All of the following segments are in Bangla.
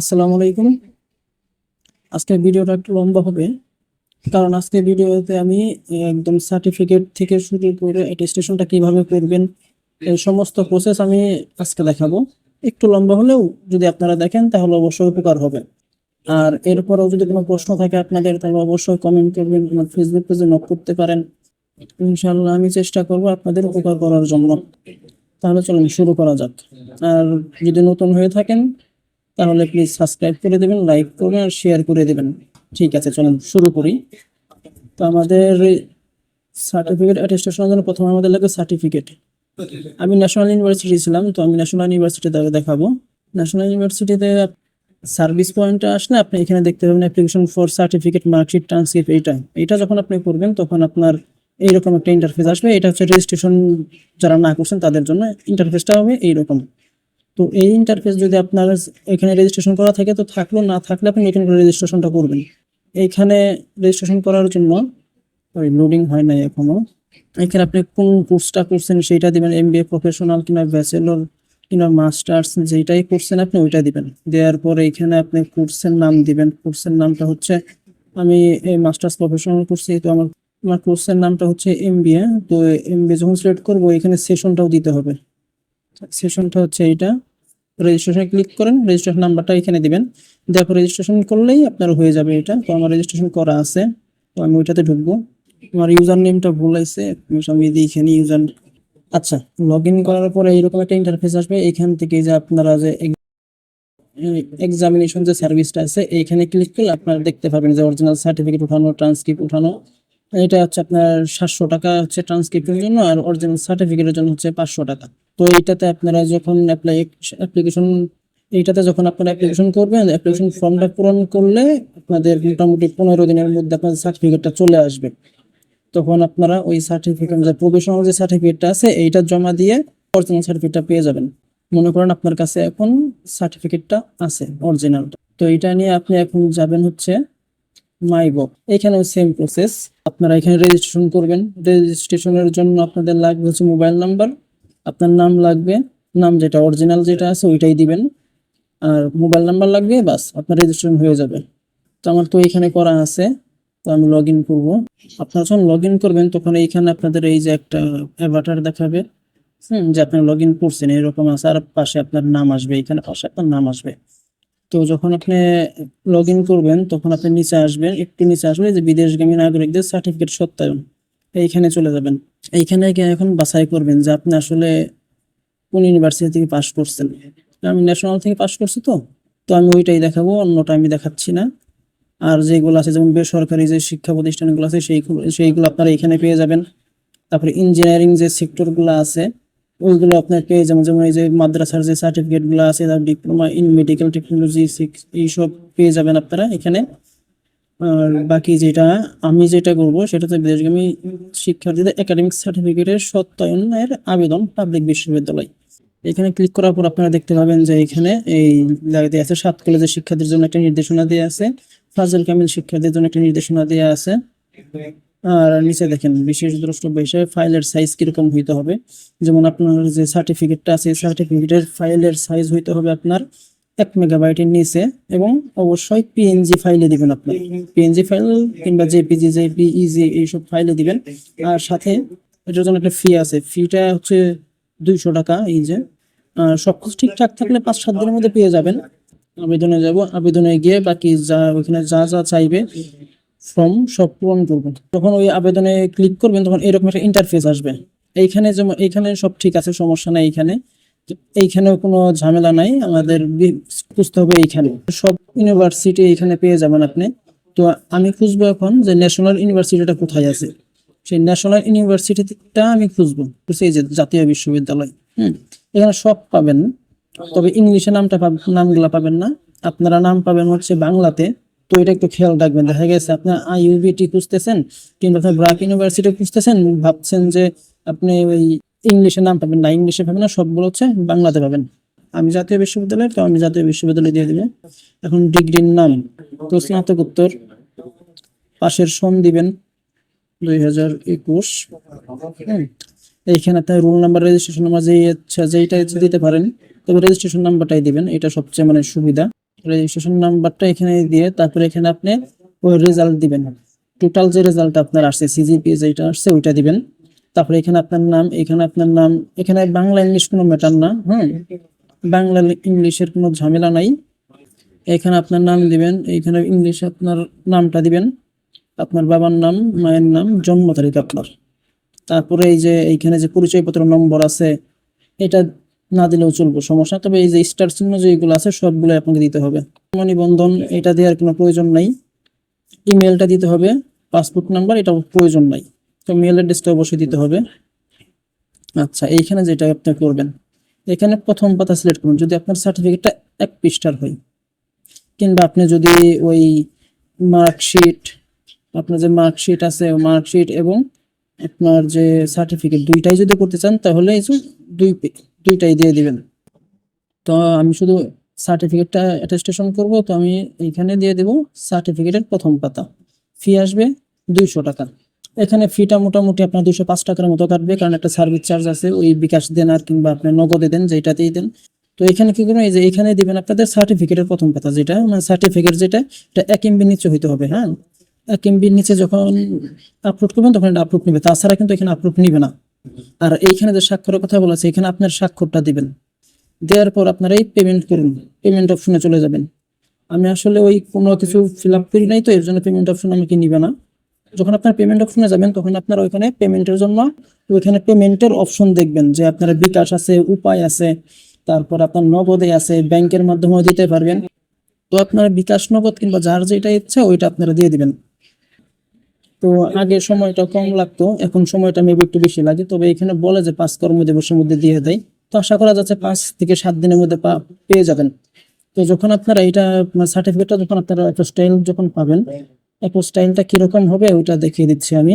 আসসালামু আলাইকুম। আজকে ভিডিওটা একটু লম্বা হবে, কারণ আজকে ভিডিওতে আমি একদম সার্টিফিকেট থেকে শুরু করে অ্যাটেস্টেশনটা কীভাবে করবেন, এই সমস্ত প্রসেস আমি আজকে দেখাবো। একটু লম্বা হলেও যদি আপনারা দেখেন, তাহলে অবশ্যই উপকার হবে। আর এরপরেও যদি কোনো প্রশ্ন থাকে আপনাদের, তাহলে অবশ্যই কমেন্ট করবেন, আমার ফেসবুক পেজে নক করতে পারেন। ইনশাল্লাহ আমি চেষ্টা করব আপনাদের উপকার করার জন্য। তাহলে চলুন শুরু করা যাক। আর যদি নতুন হয়ে থাকেন তাহলে প্লিজ সাবস্ক্রাইব করে দেবেন লাইক করবেন আর শেয়ার করে দেবেন। ঠিক আছে, চলুন শুরু করি। তো আমাদের সার্টিফিকেট অ্যাটেস্টেশনের জন্য প্রথমে আমাদের লাগবে সার্টিফিকেট আমি ন্যাশনাল ইউনিভার্সিটি ছিলাম, তো আমি ন্যাশনাল ইউনিভার্সিটিতে দেখাবো। ন্যাশনাল ইউনিভার্সিটিতে সার্ভিস পয়েন্টে আসলে আপনি এখানে দেখতে পাবেন application for certificate marksheet transcript এইটা। এটা যখন আপনি করবেন, তখন আপনার এইরকম একটা ইন্টারফেস আসবে। এটা হচ্ছে রেজিস্ট্রেশন যারা না করছেন, তাদের জন্য ইন্টারফেসটা হবে এইরকম। তো এই ইন্টারফেস যদি আপনার এখানে রেজিস্ট্রেশন করা থাকে, তো থাকল, না থাকলে আপনি এখানে রেজিস্ট্রেশনটা করবেন। এইখানে রেজিস্ট্রেশন করার জন্য লোডিং হয় নাই এখনও। এখানে আপনি কোন কোর্সটা করছেন সেইটা দিবেন এমবিএ প্রফেশনাল কিংবা ব্যাচেলর কিংবা মাস্টার্স যেটাই করছেন আপনি ওইটা দিবেন। দেওয়ার পরে এখানে আপনি কোর্সের নাম দিবেন। কোর্সের নামটা হচ্ছে, আমি এই মাস্টার্স প্রফেশনাল করছি, তো আমার আমার কোর্সের নামটা হচ্ছে এমবিএ তো এম যখন সিলেক্ট করব এখানে সেশনটাও দিতে হবে। সেশনটা হচ্ছে এইটা। রেজিস্ট্রেশনে ক্লিক করেন রেজিস্ট্রেশন নাম্বারটা এখানে দিবেন। দেখো রেজিস্ট্রেশন করলেই আপনার হয়ে যাবে এটা। তো আমার রেজিস্ট্রেশন করা আছে। তো আমি ওইটাতে ঢুকবো। আমার ইউজার নেমটা ভুল আছে আমি দিই এখানে ইউজার আচ্ছা লগ ইন করার পরে এইরকম একটা ইন্টারফেস আসবে। এখান থেকে যে আপনারা যে এক্সামিনেশন যে সার্ভিসটা আছে এইখানে ক্লিক করলে আপনারা দেখতে পাবেন যে অরিজিনাল সার্টিফিকেট উঠানো ট্রান্সক্রিপ্ট উঠানো। এটা হচ্ছে আপনার সাতশো টাকা হচ্ছে ট্রান্সক্রিপ্টের জন্য আর অরিজিনাল সার্টিফিকেটের জন্য হচ্ছে পাঁচশো টাকা। তো এইটাতে আপনারা যখন অ্যাপ্লাই অ্যাপ্লিকেশন এইটাতে যখন আপনারা অ্যাপ্লিকেশন করবেন অ্যাপ্লিকেশন ফর্মটা পূরণ করলে আপনাদের মোটামুটি পনেরো দিনের মধ্যে আপনাদের সার্টিফিকেটটা চলে আসবে। তখন আপনারা ওই সার্টিফিকেট যে প্রফেশনাল যে সার্টিফিকেটটা আছে, এইটা জমা দিয়ে অরিজিনাল সার্টিফিকেটটা পেয়ে যাবেন। মনে করেন আপনার কাছে এখন সার্টিফিকেটটা আছে অরিজিনাল তো এটা নিয়ে আপনি এখন যাবেন হচ্ছে মাইবক এখানেও সেম প্রসেস আপনারা এখানে রেজিস্ট্রেশন করবেন। রেজিস্ট্রেশনের জন্য আপনাদের লাগবে হচ্ছে মোবাইল নাম্বার আপনার নাম লাগবে। নাম যেটা অরিজিনাল যেটা আছে ওইটাই দিবেন। আর মোবাইল নাম্বার লাগবে, বাস আপনার রেজিস্ট্রেশন হয়ে যাবে। তো আমার তো এখানে করা আছে। তো আমি লগ ইন করব। আপনারা যখন লগ ইন করবেন, তখন এইখানে আপনাদের এই যে একটা অ্যাভাটার দেখাবে। হুম, যে আপনি লগ ইন করছেন, এরকম আছে। আর পাশে আপনার নাম আসবে। এখানে পাশে আপনার নাম আসবে। তো যখন আপনি লগ ইন করবেন, তখন আপনি নিচে আসবেন, একটু নিচে আসবে যে বিদেশগামী নাগরিকদের সার্টিফিকেট সত্যায়ন, এইখানে চলে যাবেন। এইখানে গিয়ে এখন বাছাই করবেন যে আপনি আসলে কোন ইউনিভার্সিটি থেকে পাশ করছেন। আমি ন্যাশনাল থেকে পাশ করছি তো তো আমি ওইটাই দেখাবো, অন্যটা আমি দেখাচ্ছি না। আর যেগুলো আছে, যেমন বেসরকারি যে শিক্ষা প্রতিষ্ঠানগুলো আছে সেইগুলো সেইগুলো আপনারা এখানে পেয়ে যাবেন। তারপরে ইঞ্জিনিয়ারিং যে সেক্টরগুলো আছে ওইগুলো আপনার পেয়ে যাবেন যেমন এই যে মাদ্রাসার যে সার্টিফিকেটগুলো আছে, তার ডিপ্লোমা ইন মেডিকেল টেকনোলজি এইসব পেয়ে যাবেন আপনারা এখানে। আর বাকি যেটা আমি যেটা করব সেটা হচ্ছে বিদেশগামী শিক্ষার্থীদের একাডেমিক সার্টিফিকেটের সত্যায়নের আবেদন পাবলিক বিশ্ববিদ্যালয়। এখানে ক্লিক করার পর আপনারা দেখতে পাবেন যে এখানে এই দেওয়া আছে, সাত কলেজের শিক্ষার্থীর জন্য একটা নির্দেশনা দেওয়া আছে, ফাজল কামিল শিক্ষার্থীর জন্য একটা নির্দেশনা দেওয়া আছে। আর নিচে দেখেন, বিশেষ দ্রষ্টব্য হিসেবে ফাইলের সাইজ কীরকম হইতে হবে? যেমন আপনার যে সার্টিফিকেটটা আছে সার্টিফিকেটের ফাইলের সাইজ হইতে হবে আপনার এক মেগাবাইটের নিচে এবং অবশ্যই পিএনজি ফাইলে দিবেন আপনি। পিএনজি ফাইল কিংবা জেপিজি জেপি ইজি এইসব ফাইলে দিবেন। আর সাথে এটার জন্য একটা ফি আছে। ফিটা হচ্ছে দুইশো টাকা এই যে। আর সবকিছু ঠিকঠাক থাকলে পাঁচ সাত দিনের মধ্যে পেয়ে যাবেন। আবেদনে যাব, আবেদনে গিয়ে বাকি যা, ওখানে যা যা চাইবে ফর্ম সব পূরণ করবেন। যখন ওই আবেদনে ক্লিক করবেন, তখন এরকম একটা ইন্টারফেস আসবে। এইখানে যেমন, এইখানে সব ঠিক আছে, সমস্যা নাই এইখানে এইখানেও কোনো ঝামেলা নাই, আমাদের খুঁজতে হবে এইখানে। সব ইউনিভার্সিটি এইখানে পেয়ে যাবেন আপনি। তো আমি খুঁজবো এখন যে ন্যাশনাল ইউনিভার্সিটিটা কোথায় আছে। সেই ন্যাশনাল ইউনিভার্সিটিটা আমি খুঁজবো। এই যে জাতীয় বিশ্ববিদ্যালয়, হুম? এখানে সব পাবেন। তবে ইংলিশে নামটা নামগুলা পাবেন না। আপনারা নাম পাবেন হচ্ছে বাংলাতে। তো এটা একটু খেয়াল রাখবেন। দেখা গেছে আপনার আইইউবিটি খুঁজতেছেন কিংবা আপনার ব্রাক ইউনিভার্সিটি খুঁজতেছেন, ভাবছেন যে আপনি ওই ইংলিশে নাম পাবেন না, ইংলিশে পাবেন না, সবগুলো হচ্ছে বাংলাতে পাবেন। আমি জাতীয় বিশ্ববিদ্যালয়, তো আমি জাতীয় বিশ্ববিদ্যালয় দিয়ে দিবেন এখন ডিগ্রির নাম, তো স্নাতকোত্তর পাশের সন দিবেন দুই হাজার একুশ। এইখানে রোল নাম্বার রেজিস্ট্রেশন নাম্বার যেই ইচ্ছা, যেইটা দিতে পারেন, তবে রেজিস্ট্রেশন নাম্বারটাই দিবেন, এটা সবচেয়ে মানে সুবিধা। রেজিস্ট্রেশন নাম্বারটা এখানে দিয়ে তারপরে এখানে আপনি ওই রেজাল্ট দিবেন। টোটাল যে রেজাল্ট আপনার আসছে সিজিপি যেটা আসছে, ওইটা দিবেন। তারপরে এখানে আপনার নাম, এখানে আপনার নাম, এখানে বাংলা, ইংলিশ কোনো ম্যাটার না, হুম? বাংলা, ইংলিশের কোনো ঝামেলা নাই। এখানে আপনার নাম দিবেন এইখানে ইংলিশে আপনার নামটা দিবেন। আপনার বাবার নাম, মায়ের নাম, জন্ম তারিখ আপনার। তারপরে এই যে, এইখানে যে পরিচয়পত্র, নম্বর আছে, এটা না দিলেও চলবে, সমস্যা তবে এই যে স্টার চিহ্ন যেগুলো আছে সবগুলো আপনাকে দিতে হবে। নিবন্ধন এটা দেওয়ার কোনো প্রয়োজন নাই। ইমেলটা দিতে হবে পাসপোর্ট নাম্বার এটা প্রয়োজন নাই। তো মেল অ্যাড্রেসটা অবশ্যই দিতে হবে। আচ্ছা এইখানে যেটা আপনি করবেন, এখানে প্রথম পাতা সিলেক্ট করুন। যদি আপনার সার্টিফিকেটটা এক পৃষ্ঠার হয়, কিংবা আপনি যদি ওই মার্কশিট আপনার যে মার্কশিট আছে মার্কশিট এবং আপনার যে সার্টিফিকেট দুইটাই যদি করতে চান, তাহলে দুই দুইটাই দিয়ে দিবেন। তো আমি শুধু সার্টিফিকেটটা অ্যাটেস্টেশন করব, তো আমি এইখানে দিয়ে দেব সার্টিফিকেটের প্রথম পাতা। ফি আসবে দুইশো টাকা। এখানে ফিটা মোটামুটি আপনার দুশো পাঁচ টাকার মতো কাটবে, কারণ একটা সার্ভিস চার্জ আছে, ওই বিকাশ দেন আর কিংবা আপনি নগদে দেন যেটাতেই দেন। তো এখানে কি করবেন, এই যে এখানে দিবেন আপনাদের সার্টিফিকেটের প্রথম পাতা, যেটা মানে সার্টিফিকেট যেটা, এটা এক এমবি নিচে হইতে হবে হ্যাঁ? এক এমবির নিচে যখন আপলোড করবেন, তখন এটা আপলোড নেবে। তাছাড়া কিন্তু এখানে আপলোড নিবে না। আর এইখানে যে স্বাক্ষরের কথা বলা আছে এখানে আপনার স্বাক্ষরটা দিবেন। দেওয়ার পর আপনারা এই পেমেন্ট করুন পেমেন্ট অপশনে চলে যাবেন। আমি আসলে ওই কোনো কিছু ফিল আপ করি নাই তো, এর জন্য পেমেন্ট অপশন আমাকে নিবে না। যখন আপনার পেমেন্ট অপশনে যাবেন, তখন আপনার ওইখানে পেমেন্টের জন্য ওইখানে পেমেন্টের অপশন দেখবেন যে আপনার বিকাশ আছে, উপায় আছে, তারপর আপনার নগদে আছে ব্যাংকের মাধ্যমেও দিতে পারবেন। তো আপনার বিকাশ নগদ কিংবা যার যেটা ইচ্ছা, ওইটা আপনারা দিয়ে দিবেন। তো আগে সময়টা কম লাগতো, এখন সময়টা মেবি একটু বেশি লাগে। তবে এখানে বলে যে পাঁচ কর্মদিবসের মধ্যে দিয়ে দেয়। তো আশা করা যাচ্ছে পাঁচ থেকে সাত দিনের মধ্যে পেয়ে যাবেন। তো যখন আপনারা এটা সার্টিফিকেটটা যখন আপনারা একটা স্টাইল যখন পাবেন স্টাইলটা কীরকম হবে ওইটা দেখিয়ে দিচ্ছি আমি।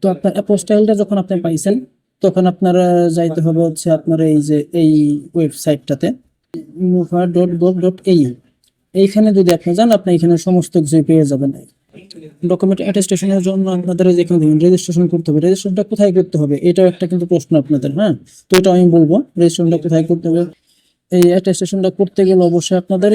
তো আপনার স্টাইলটা যখন আপনি পাইছেন, তখন আপনারা যাইতে হবে হচ্ছে আপনার এই যে এই ওয়েবসাইটটাতে মুফা ডট গভ ডট এই এইখানে যদি আপনি যান, আপনি এখানে সমস্ত কিছু পেয়ে যাবেন। ডকুমেন্ট অ্যাটেস্টেশনের জন্য আপনাদের যেখানে রেজিস্ট্রেশন করতে হবে। রেজিস্ট্রেশনটা কোথায় করতে হবে? এটাও একটা কিন্তু প্রশ্ন আপনাদের হ্যাঁ? তো এটা আমি বলব রেজিস্ট্রেশনটা কোথায় করতে হবে? এই অ্যাটেস্টেশনটা করতে গেলে অবশ্যই আপনাদের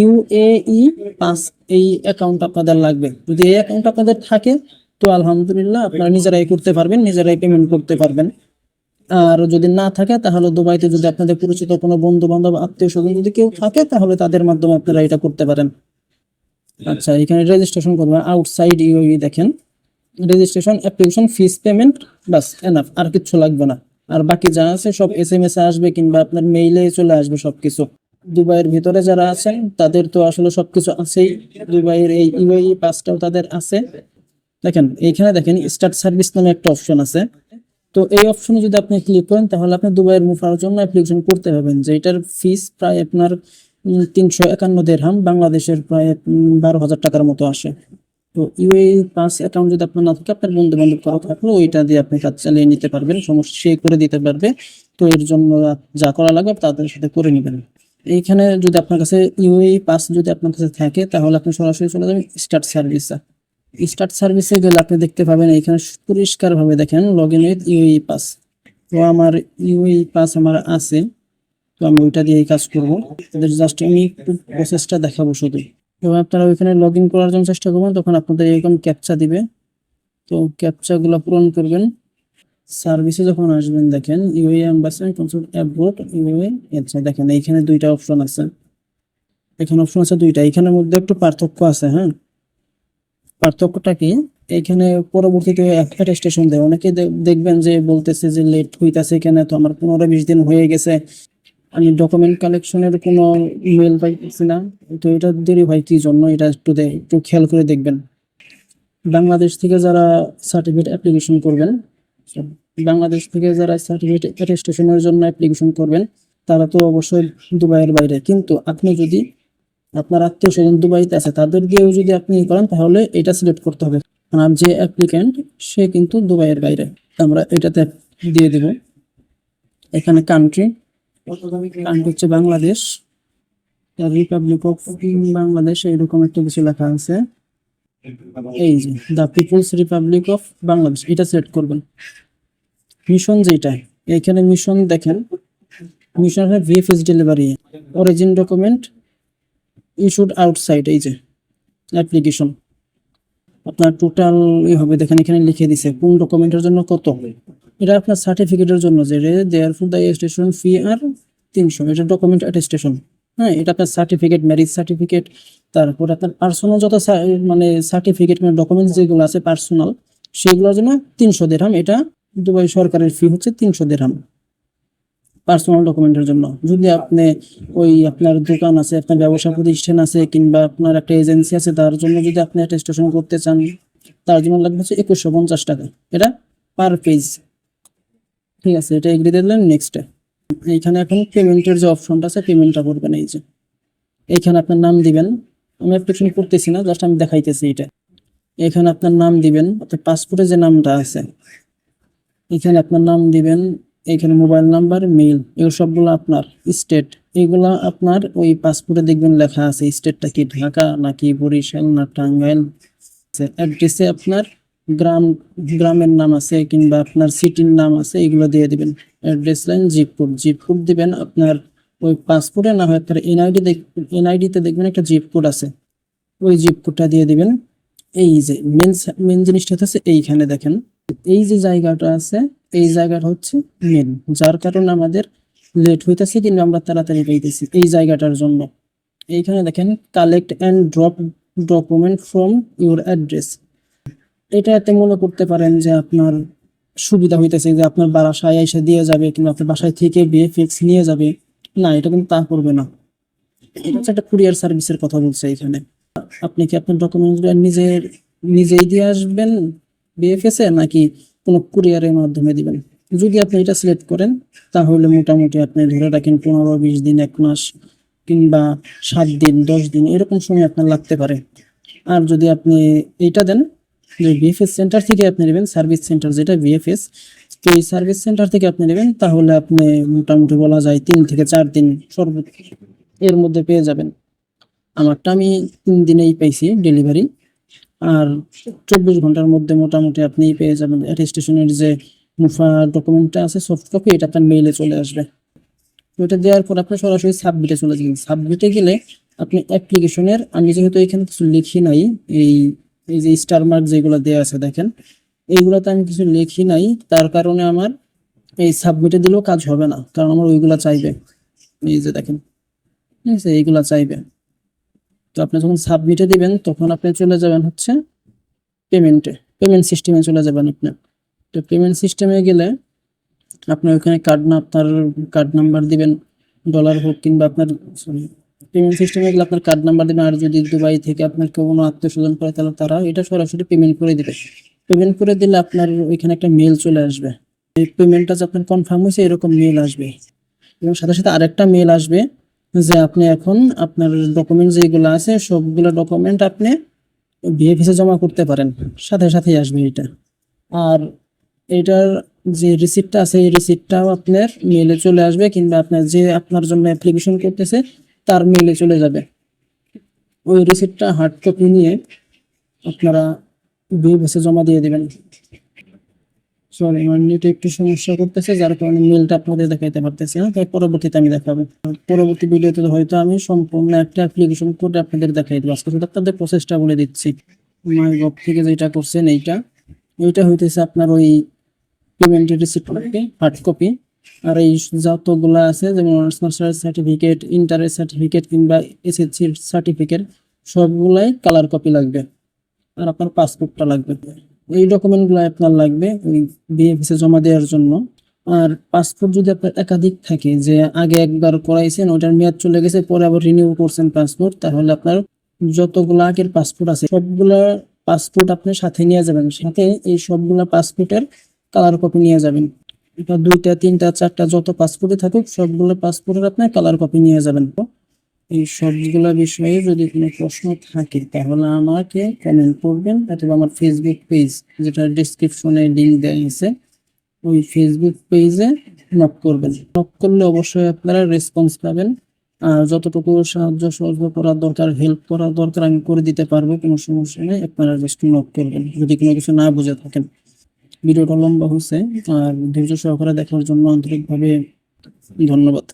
ইউএই পাস এই অ্যাকাউন্ট আপনাদের লাগবে। যদি এই অ্যাকাউন্ট আপনাদের থাকে, তো আলহামদুলিল্লাহ আপনারা নিজেরাই করতে পারবেন, নিজেরাই পেমেন্ট করতে পারবেন। আর যদি না থাকে, তাহলে দুবাইতে যদি আপনাদের পরিচিত কোনো বন্ধু বান্ধব আত্মীয় স্বজন যদি কেউ থাকে, তাহলে তাদের মাধ্যমে আপনারা এটা করতে পারেন। আচ্ছা এখানে রেজিস্ট্রেশন করবেন আউটসাইড ইউই দেখেন রেজিস্ট্রেশন অ্যাপ্লিকেশন ফিস পেমেন্ট বাস এনাফ আর কিছু লাগবে না। আর বাকি যা আছে সব এস এম এস আসবে কিংবা আপনার মেইলে চলে আসবে সবকিছু। দুবাইয়ের ভিতরে যারা আছেন, তাদের তো আসলে সবকিছু আছেই। দুবাইয়ের এই ইউএই পাসটাও তাদের আছে। দেখেন এইখানে দেখেন স্টার্ট সার্ভিস নামে একটা অপশন আছে। তো এই অপশনে যদি আপনি ক্লিক করেন, তাহলে আপনি দুবাইয়ের মুফার জন্য অ্যাপ্লিকেশন করতে পারবেন, যেটার ফিস প্রায় আপনার তিনশো একান্ন দেড়হাম, বাংলাদেশের প্রায় বারো হাজার টাকার মতো আসে। তো ইউএই পাস অ্যাকাউন্ট যদি আপনার না থাকে, আপনার বন্ধু বান্ধব করা থাকলে, ওইটা দিয়ে আপনি কাজ চালিয়ে নিতে পারবেন, সমস্যা সে করে দিতে পারবে। তো এর জন্য যা করা লাগবে তাদের সাথে করে নেবেন। এইখানে যদি আপনার কাছে ইউএই পাস যদি আপনার কাছে থাকে, তাহলে আপনি সরাসরি চলে যাবেন স্টার্ট সার্ভিসে। স্টার্ট সার্ভিসে গেলে আপনি দেখতে পাবেন এখানে পরিষ্কারভাবে দেখেন log in with UAE pass তো আমার ইউই পাস আমার আছে। তো আমি ওইটা দিয়ে কাজ করব। জাস্ট আমি একটু প্রসেসটা দেখাবো শুধু। এবং আপনারা ওইখানে লগ ইন করার জন্য চেষ্টা করবেন, তখন আপনাদের এরকম ক্যাপচা দিবে। তো ক্যাপচা গুলো পূরণ করবেন। সার্ভিসে যখন আসবেন, দেখেন UAE ambassador consult abroad UAE দেখেন, এইখানে দুইটা অপশন আছে। এখানে অপশন আছে দুইটা। এখানের মধ্যে একটু পার্থক্য আছে হ্যাঁ? পার্থক্যটা কি? এখানে পরবর্তীতে অ্যাটেস্টেশন দেয়। অনেকে দেখবেন যে বলতেছে যে লেট হইতাছে কেন, তো আমার পনেরো বিশ দিন হয়ে গেছে। আমি ডকুমেন্ট কালেকশনের কোনো ইমেল পাইতেছি না, তো এটা দেরি হয় কি জন্য? এটা একটু একটু খেয়াল করে দেখবেন। বাংলাদেশ থেকে যারা সার্টিফিকেট অ্যাপ্লিকেশন করবেন, বাংলাদেশ থেকে যারা সার্টিফিকেট অ্যাটেস্টেশনের জন্য অ্যাপ্লিকেশন করবেন, তারা তো অবশ্যই দুবাইয়ের বাইরে। কিন্তু আপনি যদি আপনার আত্মীয় স্বজন দুবাইতে আছে, তাদের দিয়েও যদি আপনি করেন, তাহলে এটা সিলেক্ট করতে হবে। কারণ যে অ্যাপ্লিক্যান্ট সে কিন্তু দুবাইয়ের বাইরে। আমরা এটাতে দিয়ে দেব। এখানে কান্ট্রি হচ্ছে বাংলাদেশ। রিপাবলিক অফ বাংলাদেশ এরকম একটা কিছু লেখা আছে। এই যে, the people's republic of Bangladesh, এটা সিলেক্ট করবেন। মিশন যেটা এখানে মিশন দেখেন mission VFS delivery origin document issued outside এই যে অ্যাপ্লিকেশন আপনার টোটাল হবে, দেখেন এখানে লিখে দিছে, কোন ডকুমেন্টের জন্য কত? এটা আপনার সার্টিফিকেটের জন্য যে, রে দেয়ার ফুল দ্য স্টেশন ফি আর তিনশো, এটা ডকুমেন্ট অ্যাটেস্টেশন হ্যাঁ এটা আপনার সার্টিফিকেট ম্যারিজ সার্টিফিকেট তারপর আপনার পার্সোনাল যত মানে সার্টিফিকেট মানে ডকুমেন্টস যেগুলো আছে পার্সোনাল সেগুলোর জন্য তিনশো দেড়হাম এটা দুবাই সরকারের ফি হচ্ছে তিনশো দেড়হাম পার্সোনাল ডকুমেন্টের জন্য। যদি আপনি ওই আপনার দোকান আছে, আপনার ব্যবসা প্রতিষ্ঠান আছে, কিংবা আপনার একটা এজেন্সি আছে, তার জন্য যদি আপনি অ্যাটেস্টেশন করতে চান, তার জন্য লাগবে হচ্ছে একুশশো পঞ্চাশ টাকা। এটা পার পেজ ঠিক আছে, এটা এগ্রি দিলেন নেক্সটে এইখানে এখন পেমেন্টের যে অপশনটা আছে পেমেন্টটা করবেন এই যে। এইখানে আপনার নাম দিবেন। আমি অ্যাপ্লিকেশন করতেছি না জাস্ট আমি দেখাইতেছি এটা। এখানে আপনার নাম দিবেন, অর্থাৎ পাসপোর্টে যে নামটা আছে এখানে আপনার নাম দিবেন এখানে মোবাইল নাম্বার মেইল এগুলো সবগুলো আপনার স্টেট এগুলা আপনার ওই পাসপোর্টে দেখবেন লেখা আছে স্টেটটা কি ঢাকা, নাকি বরিশাল, না টাঙ্গাইল অ্যাড্রেসে আপনার গ্রাম, গ্রামের নাম আছে কিংবা আপনার সিটির নাম আছে, এগুলো দিয়ে দিবেন। Address line zip code zip code দিবেন আপনার ওই পাসপোর্টে না হয় আপনার এনআইডি এনআইডিতে দেখবেন একটা জিপ কোড আছে। ওই জিপ কোডটা দিয়ে দিবেন। এই যে মেন মেন জিনিসটা হচ্ছে এইখানে দেখেন। এই যে জায়গাটা আছে, এই জায়গাটা হচ্ছে মেন যার কারণে আমাদের লেট হইতেছে, কিন্তু আমরা তাড়াতাড়ি পাইতেছি এই জায়গাটার জন্য। এইখানে দেখেন collect and drop document from your address এটা এতে মনে করতে পারেন যে আপনার সুবিধা হইতেছে যে আপনার বাসায় এসে দিয়ে যাবে কিংবা আপনার বাসায় থেকে বিএফএক্স নিয়ে যাবে। না, এটা কিন্তু তা করবে না। এটা হচ্ছে একটা কুরিয়ার সার্ভিসের কথা বলছে এখানে। আপনি কি আপনার ডকুমেন্টগুলো নিজের নিজেই দিয়ে আসবেন বিএফএস নাকি কোনো কুরিয়ারের মাধ্যমে দিবেন? যদি আপনি এটা সিলেক্ট করেন, তাহলে মোটামুটি আপনি ধরে রাখেন পনেরো, বিশ দিন, এক মাস কিংবা সাত দিন, দশ দিন, এরকম সময় আপনার লাগতে পারে। আর যদি আপনি এইটা দেন বিএফএস সেন্টার থেকে আপনি নেবেন সার্ভিস সেন্টার যেটা বিএফএস তো এই সার্ভিস সেন্টার থেকে আপনি নেবেন, তাহলে আপনি মোটামুটি বলা যায় তিন থেকে চার দিন সর্বোচ্চ এর মধ্যে পেয়ে যাবেন। আমারটা আমি তিন দিনেই পাইছি ডেলিভারি আর চব্বিশ ঘণ্টার মধ্যে মোটামুটি আপনি পেয়ে যাবেন। অ্যাটেস্টেশনের যে মুফা ডকুমেন্টটা আছে সফট কপি এটা আপনার মেইলে চলে আসবে। এটা দেওয়ার পর আপনি সরাসরি সাবমিটে চলে যাবেন। সাবমিটে গেলে আপনি অ্যাপ্লিকেশনের আমি যেহেতু এখানে কিছু লিখি নাই, এই এই যে স্টার মার্ক যেগুলো দেওয়া আছে দেখেন, এইগুলোতে আমি কিছু লিখি নাই। তার কারণে আমার এই সাবমিটে দিলেও কাজ হবে না, কারণ আমার ওইগুলা চাইবে। এই যে দেখেন, ঠিক আছে, এইগুলা চাইবে। তো আপনি যখন সাবমিটে দিবেন, তখন আপনি চলে যাবেন হচ্ছে পেমেন্টে পেমেন্ট সিস্টেমে চলে যাবেন আপনি। তো পেমেন্ট সিস্টেমে গেলে আপনি ওখানে কার্ড না আপনার কার্ড নাম্বার দিবেন ডলার হোক কিংবা আপনার পেমেন্ট সিস্টেমে গেলে আপনার কার্ড নাম্বার দিবেন, আর যদি দুবাই থেকে আপনার কেউ কোনো আত্মীয় স্বজন করে, তাহলে তারা এটা সরাসরি পেমেন্ট করে দেবে। পেমেন্ট করে দিলে আপনার ওইখানে একটা মেল চলে আসবে। এই পেমেন্টটা যে আপনার কনফার্ম হয়েছে, এরকম মেল আসবে। এবং সাথে সাথে আরেকটা মেল আসবে যে আপনি এখন আপনার ডকুমেন্ট যেগুলো আছে, সবগুলো ডকুমেন্ট আপনি বিএফএসে জমা করতে পারেন। সাথে সাথেই আসবে এটা। আর এটার যে রিসিপ্টটা আছে, এই রিসিপ্টটাও আপনার মেলে চলে আসবে, কিংবা আপনার যে আপনার জন্য অ্যাপ্লিকেশন করতেছে তার মেলে চলে যাবে। ওই রিসিপ্টটা হার্ড কপি নিয়ে আপনারা বিএফএসে জমা দিয়ে দেবেন। সরি আমার নেটে একটু সমস্যা করতেছে, যার কারণে মেলটা আপনাদের দেখাইতে পারতেছি না, তাই পরবর্তীতে আমি দেখাবো। পরবর্তী ভিডিওতে হয়তো আমি সম্পূর্ণ একটা অ্যাপ্লিকেশন করে আপনাদের দেখাই দেবো। আজকে শুধু আপনাদের প্রসেসটা বলে দিচ্ছি। মাই গভ থেকে যেটা করছেন এইটা। এইটা হইতেছে আপনার ওই পেমেন্টের রিসিপ্ট হার্ড কপি আর এই যতগুলো আছে, যেমন অনার্স মাস্টার সার্টিফিকেট ইন্টারের সার্টিফিকেট কিংবা এসএসসির সার্টিফিকেট সবগুলাই কালার কপি লাগবে। আর আপনার পাসপোর্টটা লাগবে। এই ডকুমেন্টগুলো আপনার লাগবে বিএফএসে জমা দেওয়ার জন্য। আর পাসপোর্ট যদি আপনার একাধিক থাকে, যে আগে একবার করাইছেন ওটার মেয়াদ চলে গেছে, পরে আবার রিনিউ করছেন পাসপোর্ট তাহলে আপনার যতগুলো আগের পাসপোর্ট আছে, সবগুলা পাসপোর্ট আপনি সাথে নিয়ে যাবেন। সাথে এই সবগুলা পাসপোর্টের কালার কপি নিয়ে যাবেন। দুইটা, তিনটা, চারটা যত পাসপোর্টে থাকুক, সবগুলো পাসপোর্টের আপনার কালার কপি নিয়ে যাবেন। এই সবগুলো বিষয়ে যদি কোনো প্রশ্ন থাকে, তাহলে আমাকে কমেন্ট করবেন, অথবা আমার ফেসবুক পেজ যেটা ডিসক্রিপশনে লিঙ্ক দেওয়া আছে, ওই ফেসবুক পেজে নক করবেন। নক করলে অবশ্যই আপনারা রেসপন্স পাবেন। আর যতটুকু সাহায্য সহযোগিতা করার দরকার হেল্প করার দরকার, আমি করে দিতে পারব, কোনো সমস্যা নেই, আপনারা জাস্ট নক করবেন, যদি কোনো কিছু না বুঝে থাকেন। ভিডিওটা লম্বা হচ্ছে আর ধৈর্য সহকারে দেখার জন্য আন্তরিকভাবে ধন্যবাদ।